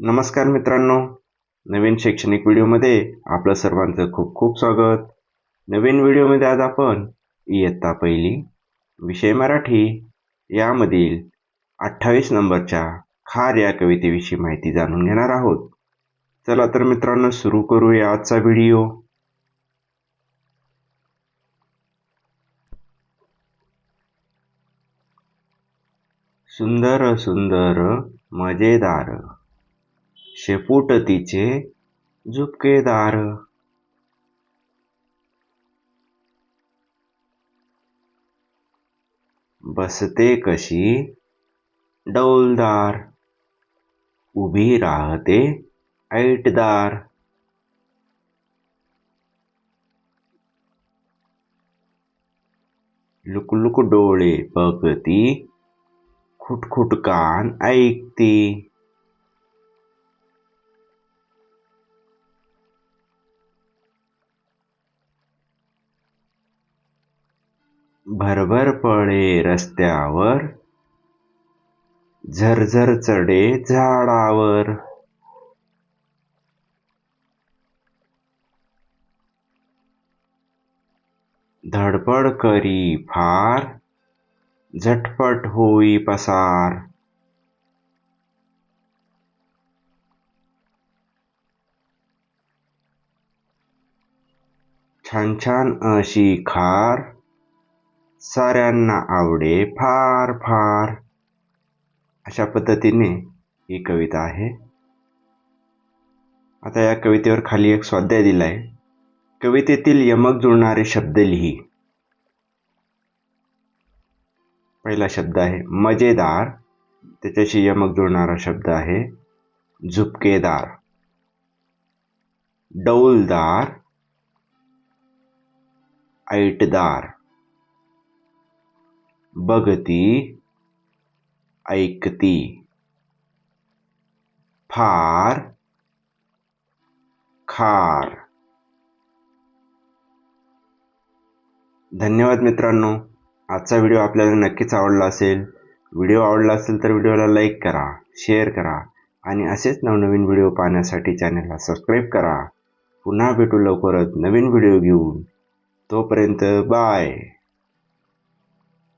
नमस्कार मित्रांनो. नवीन शैक्षणिक व्हिडिओमध्ये आपलं सर्वांचं खूप खूप स्वागत. नवीन व्हिडिओमध्ये आज आपण इयत्ता पहिली विषय मराठी यामधील अठ्ठावीस नंबरच्या खार या कवितेविषयी माहिती जाणून घेणार आहोत. चला तर मित्रांनो सुरू करूया आजचा व्हिडिओ. सुंदर सुंदर मजेदार शेपूट तिचे झुपकेदार बसते कशी डौलदार। उभी राहते ऐटदार। लुकलुक डोळे बघती खुटखुट कान ऐकती। भरभर पळे रस्त्यावर झरझर चढे झाडावर. धडपड करी फार झटपट होई पसार. छान छान अशी खार साऱ्यांना आवडे फार फार. अशा पद्धतीने ही कविता आहे. आता या कवितेवर खाली एक स्वाध्याय दिला आहे कवितेतील यमक जुळणारे शब्द लिही. पहिला शब्द आहे मजेदार. त्याच्याशी यमक जुळणारा शब्द आहे झुपकेदार. डौलदार. ऐटदार. बघती ऐकती. फार खार. धन्यवाद मित्रांनो. आजचा व्हिडिओ आपल्याला नक्कीच आवडला असेल. व्हिडिओ आवडला असेल तर व्हिडिओला लाईक करा शेअर करा आणि असेच नवनवीन व्हिडिओ पाहण्यासाठी चॅनलला सबस्क्राईब करा. पुन्हा भेटू लवकरच नवीन व्हिडिओ घेऊन. तोपर्यंत बाय.